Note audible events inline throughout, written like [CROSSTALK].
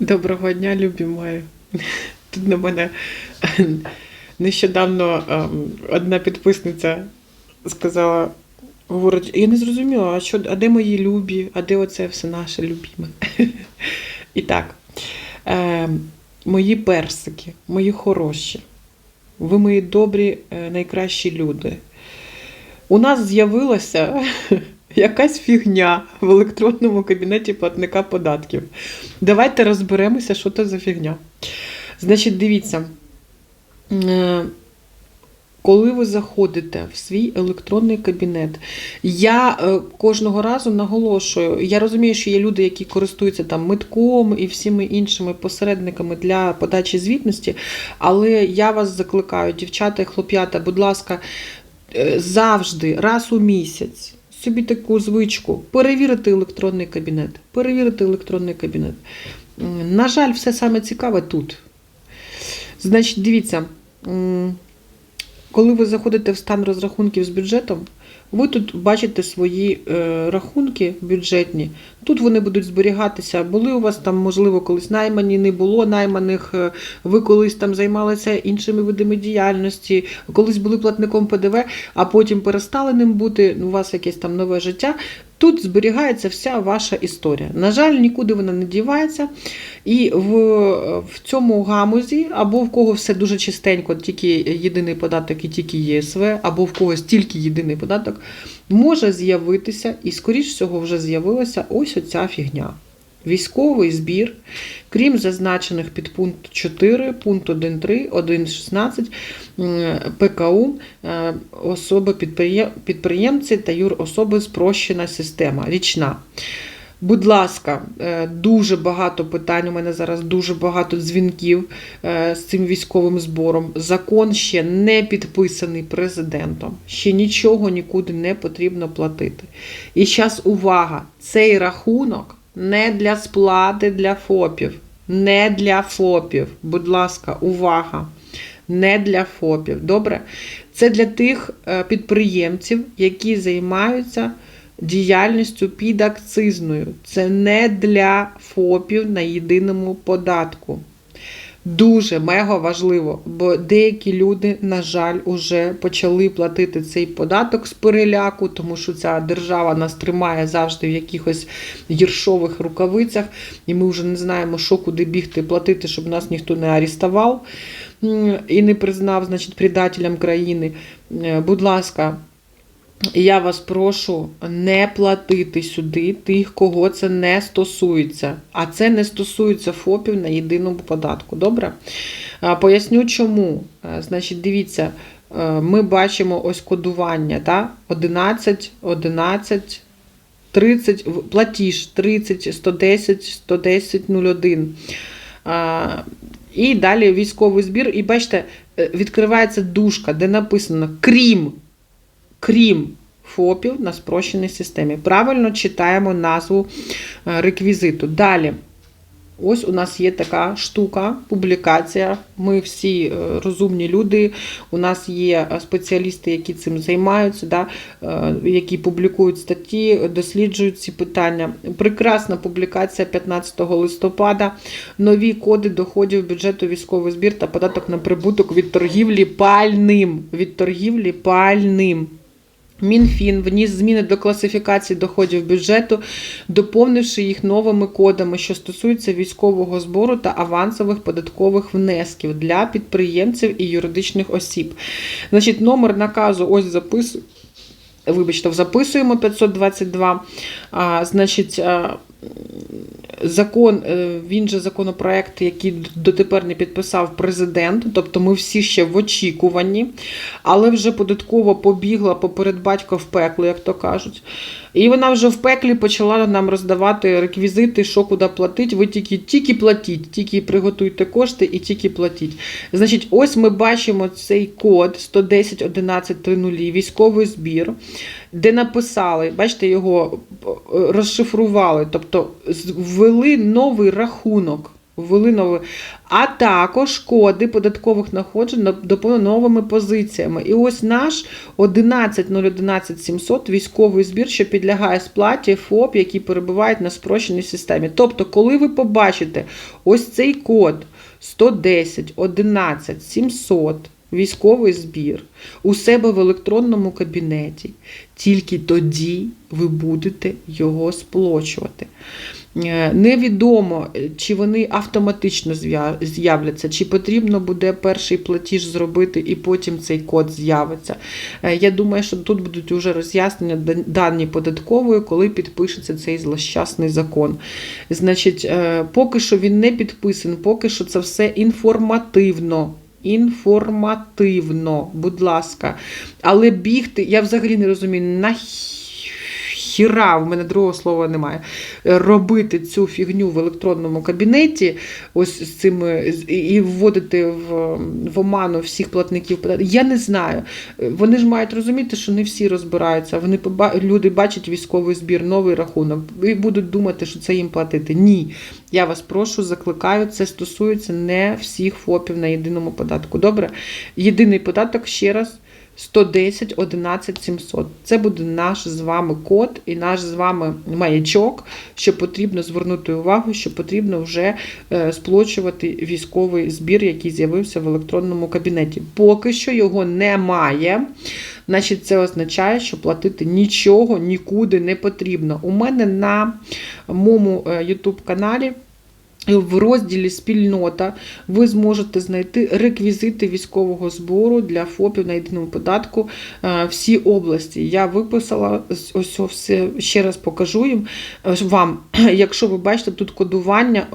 Доброго дня, любі мої. Тут на мене нещодавно ем, одна підписниця сказала, говорить, я не зрозуміла, а що, а де мої любі, а де оце все наше любіме? І так, ем, мої персики, мої хороші, ви мої добрі, е, найкращі люди. У нас з'явилася якась фігня в електронному кабінеті платника податків. Давайте розберемося, що це за фігня. Значить, дивіться, е, коли ви заходите в свій електронний кабінет, я е, кожного разу наголошую, я розумію, що є люди, які користуються там митком і всіми іншими посередниками для подачі звітності, але я вас закликаю, дівчата і хлоп'ята, будь ласка, е, завжди, раз у місяць. Собі таку звичку перевірити електронний кабінет. Перевірити електронний кабінет. На жаль, все саме цікаве тут. Значить, дивіться, коли ви заходите в стан розрахунків з бюджетом, ви тут бачите свої е, рахунки бюджетні. Тут вони будуть зберігатися. Були у вас там, можливо, колись наймані, не було найманих, е, ви колись там займалися іншими видами діяльності, колись були платником ПДВ, а потім перестали ним бути, у вас якесь там нове життя. Тут зберігається вся ваша історія. На жаль, нікуди вона не дівається. І в, в цьому гамузі, або в кого все дуже чистенько, тільки єдиний податок і тільки ЄСВ, або в когось тільки єдиний податок, може з'явитися, і, скоріш всього, вже з'явилася ось оця фігня. Військовий збір, крім зазначених під пункт 4, пункт 1.3, 1.16 ПКУ, е, особи підприєм- підприємці та юрособи спрощена система, річна. Будь ласка, е, дуже багато питань. У мене зараз дуже багато дзвінків е, з цим військовим збором. Закон ще не підписаний президентом. Ще нічого нікуди не потрібно платити. І зараз увага! Цей рахунок не для сплати для ФОПів. Не для ФОПів. Будь ласка, увага! Не для ФОПів. Добре? Це для тих е, підприємців, які займаються діяльністю підакцизною. Це не для ФОПів на єдиному податку. Дуже мега важливо, бо деякі люди, на жаль, уже почали платити цей податок з переляку, тому що ця держава нас тримає завжди в якихось гіршових рукавицях, і ми вже не знаємо, що куди бігти платити, щоб нас ніхто не арестував і не признав, значить, предателем країни. Е, Будь ласка, я вас прошу не платити сюди тих, кого це не стосується. А це не стосується ФОПів на єдиному податку. Добре? Поясню чому. Значить, дивіться, ми бачимо ось кодування, та? 11, 11, 30, платіж 30, 110, 110, 01. А, І далі військовий збір. І бачите, е, відкривається дужка, де написано крім крім ФОПів на спрощеній системі. Правильно читаємо назву е, реквізиту. Далі. Ось у нас є така штука, публікація. Ми всі е, розумні люди. У нас є е, спеціалісти, які цим займаються, да, які публікують статті, досліджують ці питання. Прекрасна публікація 15 листопада. Нові коди доходів бюджету військовий збір та податок на прибуток від торгівлі пальним. Від торгівлі пальним. Мінфін вніс зміни до класифікації доходів бюджету, доповнивши їх новими кодами, що стосуються військового збору та авансових податкових внесків для підприємців і юридичних осіб. Значить, номер наказу ось записую. Вибачте, записуємо 522. А, значить, закон, е, він же законопроект, який дотепер не підписав президент, тобто ми всі ще в очікуванні, але вже податково побігла поперед батька в пекло, як то кажуть. І вона вже в пеклі почала нам роздавати реквізити, що куди платить. Ви тільки, тільки платіть, тільки приготуйте кошти і тільки платіть. Значить, ось ми бачимо цей код 110 11 30, військовий збір, де написали, бачите, його е, розшифрували, тобто ввели новий рахунок. Ввели. А також коди податкових находжень на- доповнено новими позиціями. І ось наш 11.011.700 військовий збір, що підлягає сплаті ФОП, які перебувають на спрощеній системі. Тобто, коли ви побачите ось цей код 110 11 700 військовий збір у себе в електронному кабінеті, тільки тоді ви будете його сплочувати. Е, Невідомо, е, чи вони автоматично з'являться, чи потрібно буде перший платіж зробити і потім цей код з'явиться. Е, Я думаю, що тут будуть уже роз'яснення дані податкової, коли підпишеться цей злощасний закон. Значить, поки що він не підписаний, поки що це все інформативно. Інформативно, будь ласка. Але бігти, я взагалі не розумію, нахіра, в мене другого слова немає. Робити цю фігню в електронному кабінеті, ось з цими і- вводити в, в оману всіх платників податків. Я не знаю. Вони ж мають розуміти, що не всі розбираються. Вони люди бачать військовий збір, новий рахунок, і будуть думати, що це їм платити. Ні. Я вас прошу, закликаю, це стосується не всіх ФОПів на єдиному податку. Добре? Єдиний податок ще раз. 110 11 700. Це буде наш з вами код і наш з вами маячок, що потрібно звернути увагу, що потрібно вже е, сплочувати військовий збір, який з'явився в електронному кабінеті. Поки що його немає. Значить, це означає, що платити нічого нікуди не потрібно. У мене на моєму YouTube каналі. В розділі Спільнота ви зможете знайти реквізити військового збору для ФОПів на єдиному податку е, всі області. Я виписала ось все ще раз покажу їм е, вам. [CLEARS THROAT] Якщо ви бачите, тут кодування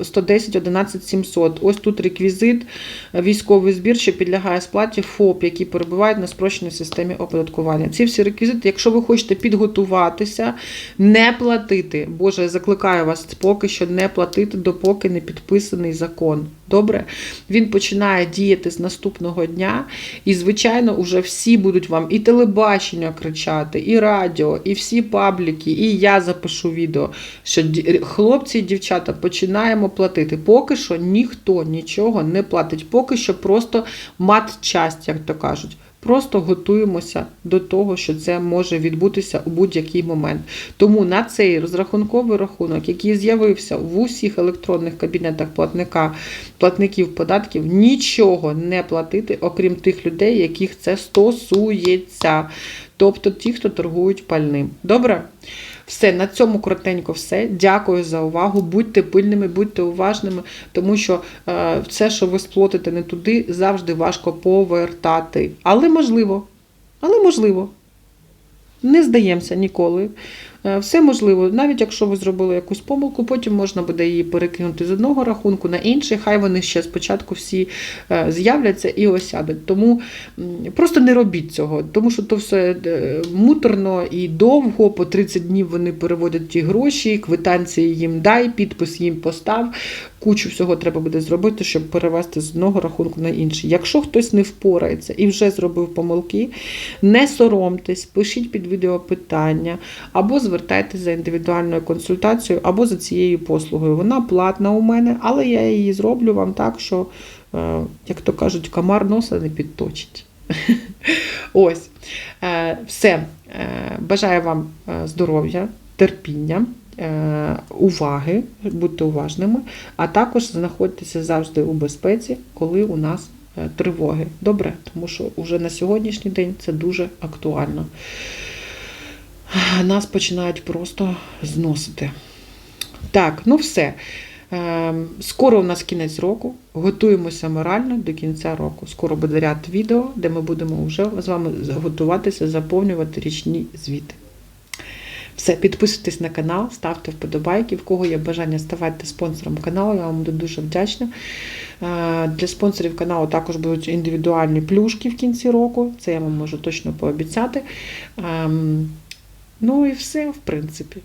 е, 110 11 700. Ось тут реквізит, е, військовий збір, що підлягає сплаті ФОП, які перебувають на спрощеній системі оподаткування. Ці всі реквізити, якщо ви хочете підготуватися, не платити. Боже, я закликаю вас поки що не платити, допоки не підписаний закон. Добре? Він починає діяти з наступного дня, і, звичайно, уже всі будуть вам і телебачення кричати, і радіо, і всі пабліки, і я запишу відео, що хлопці і дівчата починаємо платити. Поки що ніхто нічого не платить, поки що просто мат-часть, як то кажуть. Просто готуємося до того, що це може відбутися у будь-який момент. Тому на цей розрахунковий рахунок, який з'явився в усіх електронних кабінетах платника, платників податків, нічого не платити, окрім тих людей, яких це стосується. Тобто ті, хто торгують пальним. Добре? Все, на цьому коротенько все. Дякую за увагу. Будьте пильними, будьте уважними, тому що е, все, що ви сплотите не туди, завжди важко повертати. Але можливо. Але можливо. Не здаємося ніколи. Е, Все можливо, навіть якщо ви зробили якусь помилку, потім можна буде її перекинути з одного рахунку на інший. Хай вони ще спочатку всі е, з'являться і осядуть. Тому просто не робіть цього, тому що то все е, муторно і довго. По 30 днів вони переводять ті гроші, квитанції їм дай, підпис їм постав. Кучу всього треба буде зробити, щоб перевести з одного рахунку на інший. Якщо хтось не впорається і вже зробив помилки, не соромтесь, пишіть під відео питання, або звертайтеся за індивідуальною консультацією, або за цією послугою. Вона платна у мене, але я її зроблю вам так, що, е, як то кажуть, комар носа не підточить. [LAUGHS] Ось. Е, Все. Е, Бажаю вам здоров'я, терпіння. Уваги, будьте уважними, а також знаходьтеся завжди у безпеці, коли у нас тривоги. Добре, тому що вже на сьогоднішній день це дуже актуально. Нас починають просто зносити. Так, ну все. Ем, Скоро у нас кінець року. Готуємося морально до кінця року. Скоро буде ряд відео, де ми будемо вже з вами готуватися, заповнювати річні звіти. Все, підписуйтесь на канал, ставте вподобайки. В кого є бажання, ставайте спонсором каналу. Я вам буду дуже вдячна. Е, Для спонсорів каналу також будуть індивідуальні плюшки в кінці року. Це я вам можу точно пообіцяти. Ну і все, в принципі.